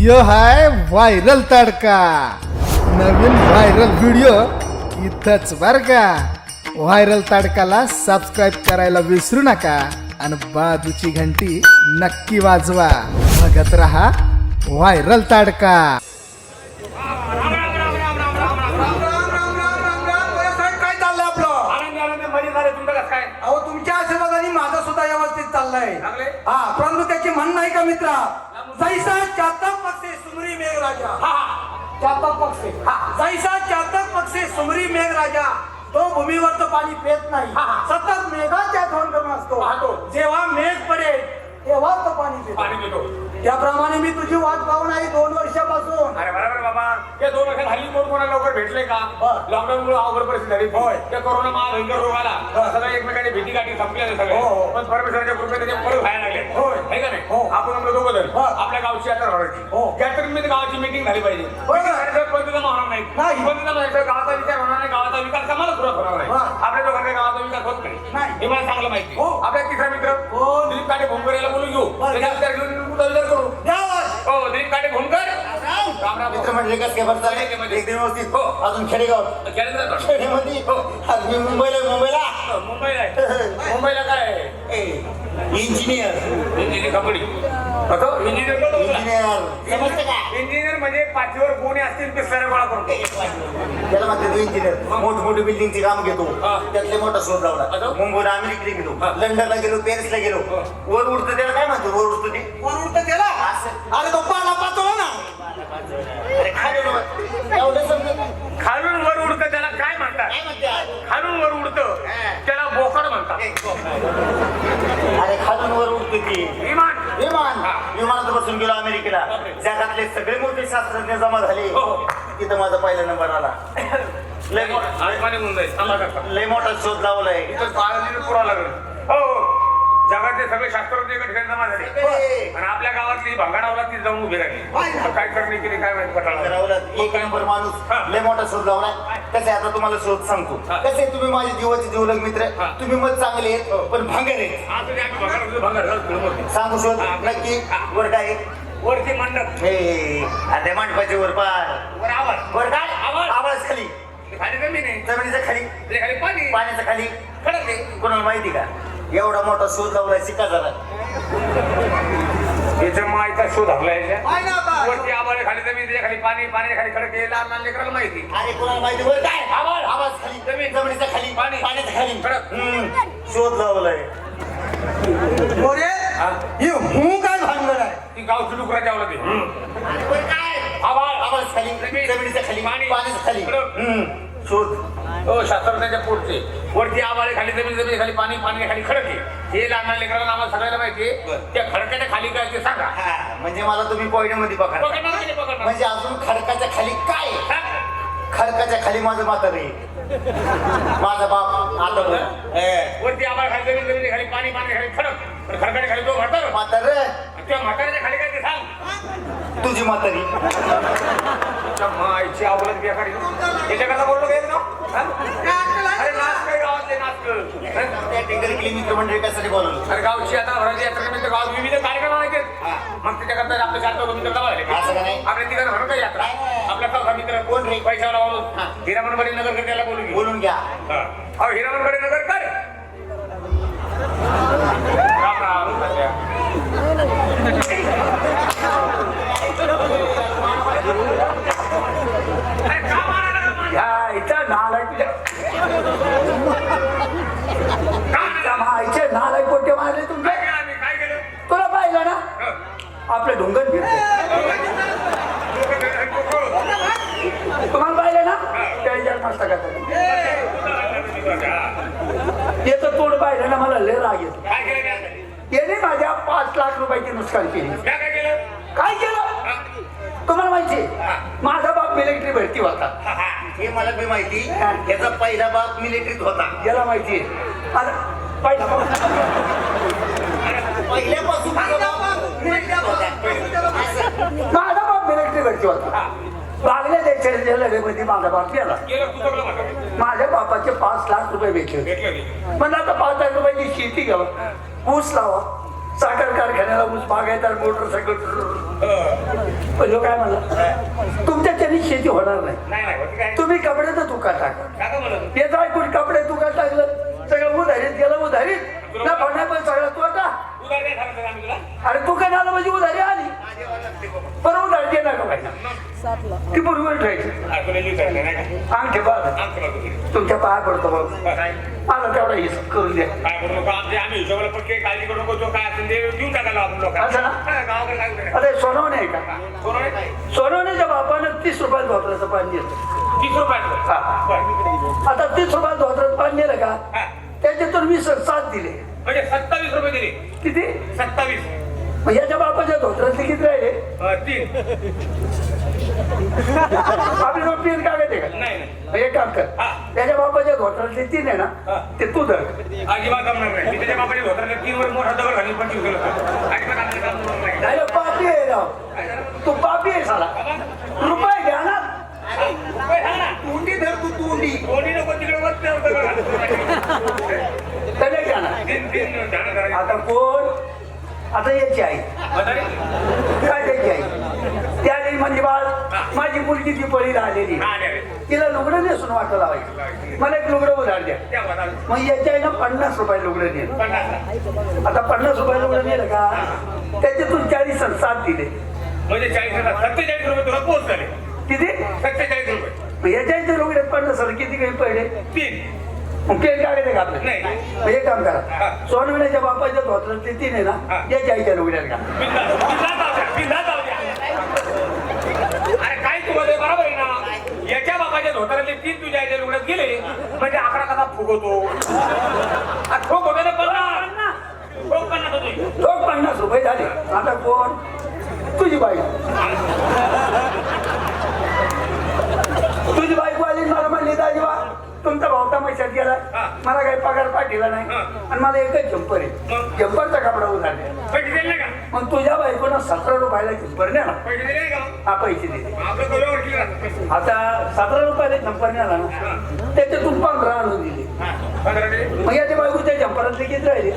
यो हाय viral तडका. नवीन viral video इथंच बर का. व्हायरल तडकाला सबस्क्राईब करायला विसरू नका आणि बाजूची घंटी नक्की वाजवा. बघत रहा व्हायरल तडका. अहो तुमच्या आशीर्वादाने माझं सुद्धा व्यवस्थित चाललंय? हा परंतु त्याची म्हण नाही का मित्रा? जैसा चातक पक्षी सुमरी मेघ राजा हा हा चातक पक्षी हा. जैसा चातक पक्षी सुमरी मेघ राजा तो भूमीवरचं पाणी पेत नाही. सतत मेघाच्या करून असतो. जेव्हा मेघ पडेल तेव्हा तो पाणी पितो पाणी देतो त्याप्रमाणे मी तुझी वाट पाहून आहे दोन वर्षापासून अरे बरोबर बाबा या दोन वर्षात हल्ली कोण कोणाला लवकर भेटले का बरं. लॉकडाऊन मुळे अवघड परिस्थिती झाली होय. त्या कोरोना महाभयंकर रोग आला बरं. सगळं एकमेकांनी भीती गाठी संपले सगळे हो, हो. पण परमेश्वराच्या कृपेने ते परत व्हायला लागले होय. है का नाही हो. आपण आपलं दोघं जण बरं. आपल्या गावची यात्रा भरायची हो. यात्रेमध्ये गावाची मीटिंग झाली पाहिजे बरोबर. त्याच्यात पंतप्रधान होणार नाही नाही. पंतप्रधान गावाचा विचार होणार नाही गावाचा विकास कामाला सुरुवात होणार नाही. आपल्या दोघांच्या गावाचा विकास होत नाही नाही. हे मला चांगलं माहिती हो. आपल्या तिसरा मित्र कोण? दिलीप काटे भोंकर याला बोलून घेऊ बरं. त्याचा विचार घेऊन उद्या विचार करू. हो दिलीप काटे भोंकर राम राम मित्र चाललंय एकदम व्यवस्थित हो. अजून खेडेगाव. खेडेमध्ये हो. आज मी मुंबईला मुंबईला मुंबईला आहे मुंबईला काय आहे? इंजिनियर इंजिनियर कंपनी कसं? इंजिनियर? इंजिनियर समजतं का इंजिनियर म्हणजे पाठीवर कोणी असतील पिसणारे गोळा करतो त्याला म्हणते तू इंजिनियर मोठमोठी बिल्डिंगची काम घेतो हा. त्यातले मोठा शोध लावला असं? मुंबईला अमेरिकेला गेलो हा. लंडनला गेलो पॅरिसला गेलो हा. वर उडतं त्याला काय म्हणतो वर उडतं ते वर उडतं त्याला असं. अरे तो पाला पाचोळा ना अरे खाली वर- एवढं समजत नाही. खालून वर उडतं त्याला काय म्हणतात काय म्हणते आज? खालून वर उडतं हा. त्याला बोकड म्हणतात ए, अरे खालून वर उडतं ती विमान विमान हा. विमानात बसून गेलो अमेरिकेला बापरे. जगातले सगळे शास्त्रज्ञ जमा झाले. हो. तिथं माझा पहिला नंबर आला. लय मोठा शोध लावलाय. पुरा लागेल. हो हो. जगातले सगळे शास्त्रज्ञ एका ठिकाणी जमा झाले. आणि आपल्या गावातली भंगाडावला ती जाऊन उभी राहिली. काय करणे केली काय माहिती पटाला. एक नंबर माणूस. लय मोठा शोध लावलाय. कसं आता तुम्हाला शोध सांगतो. कसे तुम्ही माझे जीवाचे जीवलग मित्र. तुम्ही मत चांगले. आहेत पण भांगर आहेत. सांगू शोध. नक्की. वर काय? वरती मंडप. हे आता मांडपाचे वर पार. वर आवाज. वर काय? आवाज. आवाज खाली. खाली जमीन आहे. जमिनीच्या खाली. खाली पाणी पाण्याच्या खाली. खडक आहे. कोणाला माहिती का? एवढा मोठा शोध लावलाय शिका झाला याच्या मायचा शोध हरला याच्या. वरती आवाज खाली जमीन त्याच्याखाली पाणी पाण्याच्या खाली खडक आहे. लहान लहान लेकराला माहिती अरे कोणाला माहिती? वर काय? आवाज. आवाज खाली. जमीन. जमिनीच्या खाली. पाणी. पाण्याच्या खाली. खडक. शोध लावलाय. हा? ही काय भानगड आहे ती गावची डुकरा खाली जमीन. जमिनीच्या खाली पाणी. पाण्याच्या खाली खडक. हम्म. शोध हो शास्त्रज्ञाच्या पोटचे वरती आवाज खाली जमीन जमीन खाली पाणी पाणी खाली खडक आहे हे लहान लेकराला आम्हाला सगळ्याला बरं. त्या खडकाच्या खाली काय ते सांगा हा, म्हणजे मला तुम्ही पॉइंटमध्ये पकडा पकडणार की नाही पकडणार म्हणजे अजून खडकाच्या खाली काय आहे? हा? खडकाच्या खाली माझं आहे माझा बाप आता बोल. ए, वरती आवाज खाली जमीन जमीन खाली पाणी पाणी खाली खडक खाली तो म्हातार. म्हातार त्या म्हाताऱ्याच्या खाली काय ते सांग. तुझी म्हातारी. बेकारी याच्या कसा बोललो गेलं ना? अरे नाच काय गावातले नाच कर. त्या टिंगरकिली मित्र मंडळी कशासाठी बोलवलं? अरे गावची आता यात्रा गावात विविध कार्यक्रम आहेत. मग त्याच्याकरता आपल्या चार चौघ मित्र भरून यात्रा. आपला चौथा मित्र कोण रे? हिरामणवाडी नगर त्याला बोलू घे. बोलून घ्या. अहो नगर ढोंगण फिरते. तुम्हाला पाहिलं ना? त्या मस्त त्याचं तोड पाहिलं ना मला लय राग येतो. काय केलं त्या? याने माझ्या पाच लाख रुपयाची नुकसान केली. काय केलं? तुम्हाला माहिती माझा बाप मिलिटरी भरती होता. हा, मला बी माहिती. याचा पहिला बाप मिलिटरीत होता. याला माहिती पहिला माझा बाप मिलिटरी भरती होता. बांगल्या देशाच्या माझा बाप गेला. माझ्या बापाचे पाच लाख रुपये भेटले होते. म्हणलं आता पाच लाख रुपयाची शेती घ्यावं ऊस लावा. साखर कारखान्याला ऊस बागायचा मोटरसायकल. पण काय म्हणला तुमच्या त्यांनी शेती होणार नाही. तुम्ही कपड्याचं दुकान टाका. काका म्हणत याचं ऐकून कपडे दुकान टाकलं. सगळं उधारीत गेलं उधारीत. ना उधार काय सांगतो आम्ही तुला. अरे दुकान आलं म्हणजे उधारी आली? बरं उधारी देणार का? पाहिजे ती बरोबर ठेवायची अंगठे बघू. तुमच्या पाया पडतो बाबा काय मला तेवढा हिशोब करून द्या काय करू नको? आमचे आम्ही हिशोबाला पक्के काळजी करू नको. जो काय असेल ते देऊन टाकायला आपण लोक असं ना? गावाकडे काय करू अरे सोनवणे आहे का. सोनवण्याच्या बापानं तीस रुपयात धोत्राचं पाणी दिलं. तीस हा. बरं. आता तीस रुपयात धोत्राचं पाणी दिलं का. त्याच्यातून वीस सात दिले. म्हणजे सत्तावीस रुपये दिले. किती? सत्तावीस. मग याच्या बापाच्या धोत्रातले किती राहिले? अं, तीन. आपली नोट तीन का नाही नाही. मग एक काम कर. हा. त्याच्या बापाच्या धोत्रातले तीन आहे हा. ना ते तू धर. अजिबात जमणार नाही. मी त्याच्या बापाने धोत्राला तीन वर मोठा दगड घालून पण शिकलो अजिबात आपल्याला काम जमणार नाही नाही पापी आहे राव. तू पापी आहे साला रुपये घ्या ना रुपये सांग ना. तोंडी धर तू तोंडी कोणी नको तिकडे वरती जाऊन दगड घालून. त्याने घ्या ना तीन तीन ध्यान करायचं. आता कोण आता याची आई? काय त्याची आई? त्या आई म्हणजे बाळ माझी मुलगी ती पळी राहिलेली. तिला लुगडं नेसून वाटं लावायचं. मला एक लुगडं उधार द्या. मग याच्या आईनं पन्नास रुपये लुगडं नेलं. आता पन्नास रुपये लुगडं नेलं का? त्याच्यातून चाळीस सात दिले. म्हणजे चाळीस सत्तेचाळीस रुपये तुला पोच झाले किती? सत्तेचाळीस रुपये. याच्या आईच्या लुगड्यात पन्नास किती काही पडले तीन. ते काय का आपलं नाही. मग एक काम. करा. सोनवण्याच्या बापाच्या धोत्रात ते तीन आहे हा. ना याच्या आईच्या लुगड्यात का. अरे काय तू मध्ये बरोबर आहे ना? याच्या बापाच्या धोतारातले तीन तुझ्या आईच्या लुगड्यात गेले म्हणजे अकरा कसा फुगवतो. ठोक होते ना पन्नास? ठोक पन्नास रुपये झाले. आता कोण? तुझी बाई. गेला. मला काही पगार पाठीला नाही. आणि मला एकच जम्पर आहे मग? जम्परचा कपडा उधारले पैसे दिले का? मग तुझ्या बायकोनं सतरा रुपयाला जम्पर नेला. पैसे दिले का? हा पैसे दिले. आता सतरा रुपयाला जम्पर नेला ना त्याच्यातून पंधरा आणून दिले. मग याच्या बायकोच्या जम्परातले किती राहिले.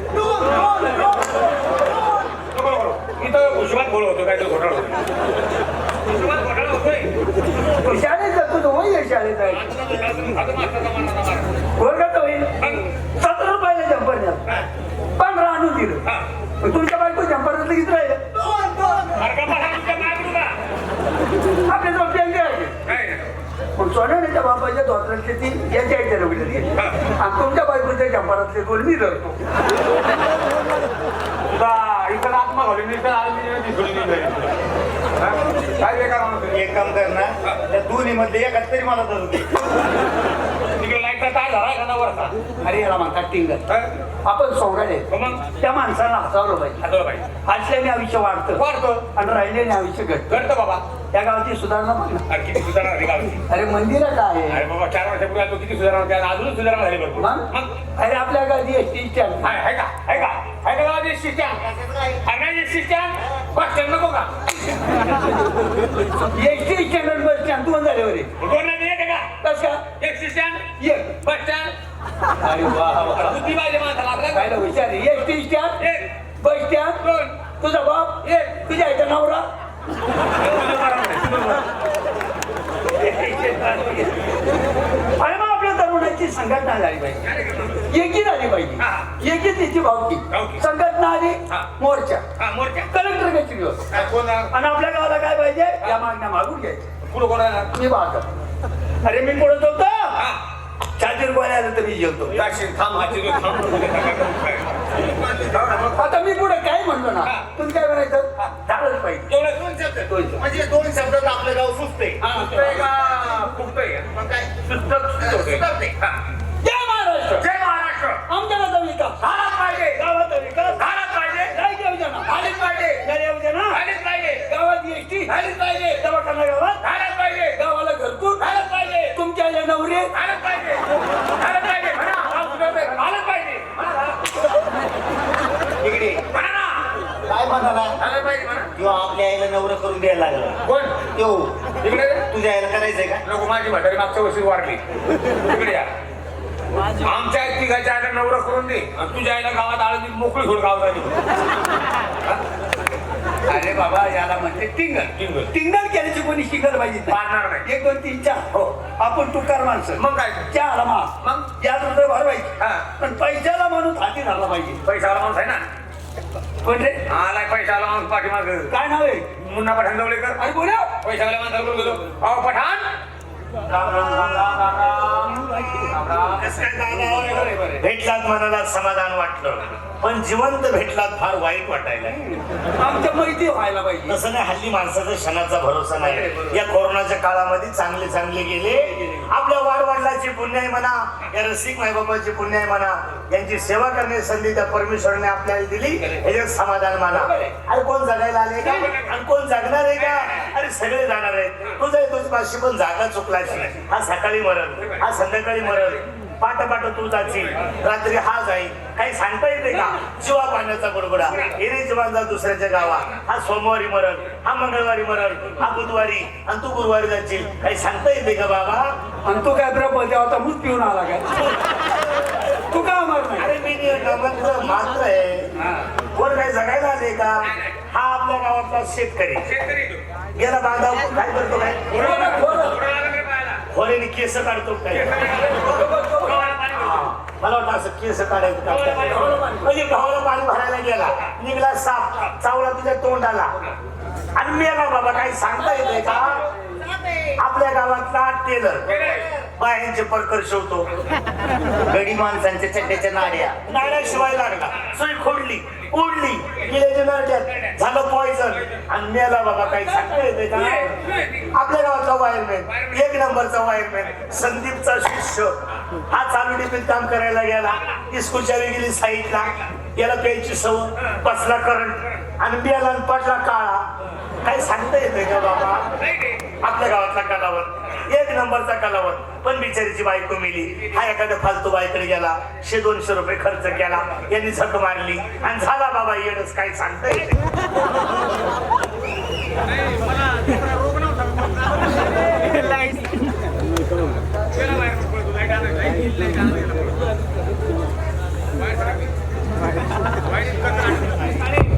इथं उशिवात बोल होतो काय तो घोटाळा उशिवात घोटाळा होतोय. तू शाळेत जा शाळेत वर्गात होईल सतरा रुपयाला जम्पर नेला पंधरा आणून दिलं. तुमच्या बायको जम्परातलं किती राहिलं. आपल्या जवळ सोन्याच्या बाबाच्या धोत्रातले तीन याच्या आईच्या लग्नात गेले आणि तुमच्या बायकोच्या जम्परातले दोन मी धरतो. तुझा आत्मा घालून काय बेकार आहे. एक काम कर ना त्या दोन्ही मधले एकाच तरी मला दे तिकडे लाईटचा अरे याला म्हणतात टिंगर. हा? आपण हो मग त्या माणसाला हसावलं पाहिजे हातवलं पाहिजे हसल्याने आयुष्य वाढतं. वाढतं? आणि राहिल्याने आयुष्य घडतं. घडतं बाबा. त्या गावाची सुधारणा बघ ना. अरे किती सुधारणा झाली गावची? अरे मंदिरं काय आहे. अरे बाबा चार वर्षापूर्वी आलो किती सुधारणा होती आज अजून सुधारणा झाली भरपूर. मग? मग? अरे आपल्या गावाची एस टी स्टँड आहे आहे का? आहे का? आहे का गावात एसटी स्टँड आहे ना एसटी स्टँड बस स्टँड नको का? S T stand bus stand. दोन झाले बरे? दोन नाही का? कस का? एसटी स्टँड ये बस. स्टँड अरे वा वा. बुद्धी पाहिजे माणसाला आपल्या काय ना विचार एस टी स्टँड एक. बस स्टँड दोन. तुझा बाप. एक. तुझ्या आईचा नवरा. तुझं मग आपल्या तरुणाची संघटना झाली पाहिजे. एकी झाली हा. पाहिजे एकी तिची भावकी. भावकी. संघटना आली. हा. मोर्चा. हा मोर्चा. कलेक्टर कचेरी दिवस काय कोण? आहे? आणि आपल्या गावाला काय पाहिजे? या मागण्या मागून घ्यायच्या. पुढं कोण आहे? मी वागत अरे मी पुढे होतो हा. चार्जर गोळ्या आलं तर मी जेवतो थांब. आता मी पुढे काय म्हणतो ना. तुम्ही काय म्हणायचं? झालंच पाहिजे. एवढं दोन शब्द. शब्द. म्हणजे दोन शब्दात आपलं गाव सुचते सुचतंय का? फुगतंय? मग काय? सुचतं, सुचतंय. जय महाराष्ट्र. जय महाराष्ट्र. आमच्या गावाचा विकास झालाच पाहिजे. गावाचा विकास झालाच पाहिजे. जय योजना झालीच पाहिजे. योजना झालीच पाहिजे. गावात एसटी झालीच पाहिजे. दवाखाना गावात? नवरे. झालंच पाहिजे. झालंच पाहिजे. म्हणा. झालंच पाहिजे. इकडे. म्हणा ना. काय म्हणाला झालंच पाहिजे म्हणा. किंवा आपल्या आईला नवरं करून द्यायला लागला. कोण? तो इकडे? तुझ्या आईला करायचंय का? नको माझी म्हातारी मागच्या वर्षी वाढली इकडे या. आमच्या तिघाच्या आईला नवरा करून दे. आणि तुझ्या आईला गावात आळंदी मोकळी सोड गावात आली अरे बाबा याला म्हणते टिंगल. टिंगल. टिंगल केल्याची कोणी शिकल पाहिजे पाडणार नाही. एक दोन तीन चार. हो. आपण तुकार माणसं. मग काय? चार मास मग? यात रुपये भरवायचे. हा. पण पैशाला माणूस हाती धरला पाहिजे. पैशाला माणूस आहे ना? रे? आलाय पैशाला माणूस पाठीमाग. काय नाव आहे? मुन्ना पठाण जवळेकर. अरे बोला. पैशावाल्या माणसाला बोलतो अहो पठाण! भेटलात मनाला समाधान वाटलं. पण जिवंत भेटलात फार वाईट वाटायला. आमच्या माहिती व्हायला पाहिजे. तसं नाही हल्ली माणसाचा क्षणाचा भरोसा नाही. या कोरोनाच्या काळामध्ये चांगले चांगले गेले. आपल्या वाडवडिलाची पुण्य आहे म्हणा या रसिक मायबाबाची पुण्य आहे म्हणा यांची सेवा करण्याची संधी त्या परमेश्वरने आपल्याला दिली. याच्यात समाधान माना. अरे कोण जगायला आले का? कोण जगणार आहे का? अरे सगळे जाणार आहेत. तुझं पाशी पण जागा चुकलाची हा सकाळी मरण हा संध्याकाळी मरण पाट पाट तू जाशील रात्री हा जाईल काही सांगता येते का? जीवा पाण्याचा बुडबुडा. हिरे जीवांचा दुसऱ्याच्या गावा. हा सोमवारी मरण हा मंगळवारी मरण हा बुधवारी आणि तू गुरुवारी जाशील. काही सांगता येते का बाबा? आणि तो काय ब्रह्म देवा आता मूच पिऊन आला काय? तू का नाही अरे मी मात्र मात्र आहे. कोण काही जगायला आले का? हा आपल्या गावातला शेतकरी. शेतकरी तू. गेला बांधा काय करतो काय? थोडं रे पायाला. केस काढतो काय? गव्हाला पाणी भरतो. हा, मला वाटतं असं केस काढायचं काम. म्हणजे गव्हाला पाणी भरायला गेला. निघला साप चावला तुझ्या तोंडाला. आणि मेला बाबा काही सांगता येते का? आपल्या गावातला टेलर. बायांचे परकर शिवतो गडी माणसांच्या चड्ड्याच्या नाड्या. नाड्या शिवाय लागला. सुई खोडली उडली किल्याच्या नाड्यात झालं पॉइझन आणि मेला बाबा काही सांगता येते का? आपल्या गावाचा वायरमॅन एक नंबरचा वायरमॅन संदीपचा शिष्य. हा चालू डिपीत काम करायला गेला. इस्कूलच्या गेली साईडला याला प्यायची सवय बसला करंट आणि बियाला पडला काळा. काही सांगता येते का बाबा? आपल्या गावातला कलावत. एक नंबरचा कलावत. पण बिचारीची बायको मिली. हा एखाद्या फालतू बायकडे गेला. शे दोनशे रुपये खर्च केला. यांनी झक मारली. आणि झाला बाबा येणच काय सांगता येते गेला बाहेर मग पळतो. लाइट आणा, लाइट, लाइट आणा, गेला पळतो. बाहेर सरा की. बाहेर कचरा आणा.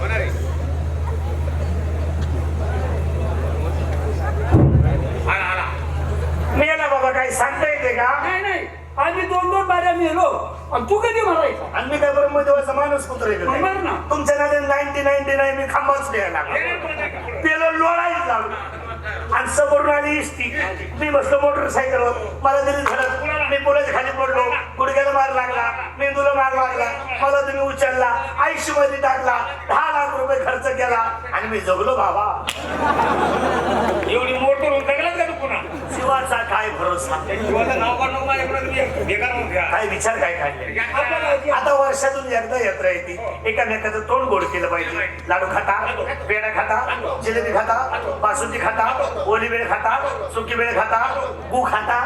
होणार आहे. आला, आला. मेला बाबा काही सांगता येते का नाही नाही आम्ही दोन दोन बाऱ्या मेलो आणि तू कधी मरायचा? आणि मी काय बरं मध्ये माणूस कुत्र मग ना. तुमच्या नादे नाईन्टी नाईन्टी नाईन मी खांबाच द्यायला लागलो. पेलो लोळायच लागलो. आणि समोरून आली इष्टी. मी बसलो मोटरसायकलवर मला तरी झालं मी पुढे खाली पडलो. गुडघ्याला मार लागला. मेंदूला मार लागला. मला तुम्ही उचलला. आयुष्यमध्ये टाकला. दहा लाख रुपये खर्च केला. आणि मी जगलो बाबा. एवढी मोठ करून जगलाच का तू पुन्हा जीवाचा काय भरोसा शिवाचं नाव काढ नको माझ्याकडे तुम्ही बेकार म्हणून घ्या. काय विचार काय काढले. आता वर्षातून एकदा यात्रा येते. एकामेकाचं तोंड गोड केलं पाहिजे. लाडू खाता पेढा खाता जिलेबी खाता बासुंदी खाता ओली बेळ खाता सुकी बेळ खाता गू खाता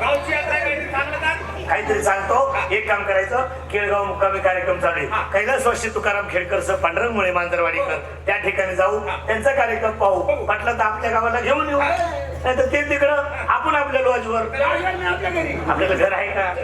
गावची यात्रा आहे काहीतरी चांगलं चाल. काहीतरी सांगतो. एक काम करायचं. केळगाव मुक्कामी कार्यक्रम चालू आहे. वर्षी तुकाराम खेडकर सर पांडुरंगमुळे मांजरवाडीकर त्या ठिकाणी जाऊ. त्यांचा कार्यक्रम पाहू. म्हटलं तर आपल्या गावाला घेऊन येऊ. नाही तर ते तिकडं आपण आपल्या लॉजवर आपल्याला घर आहे का?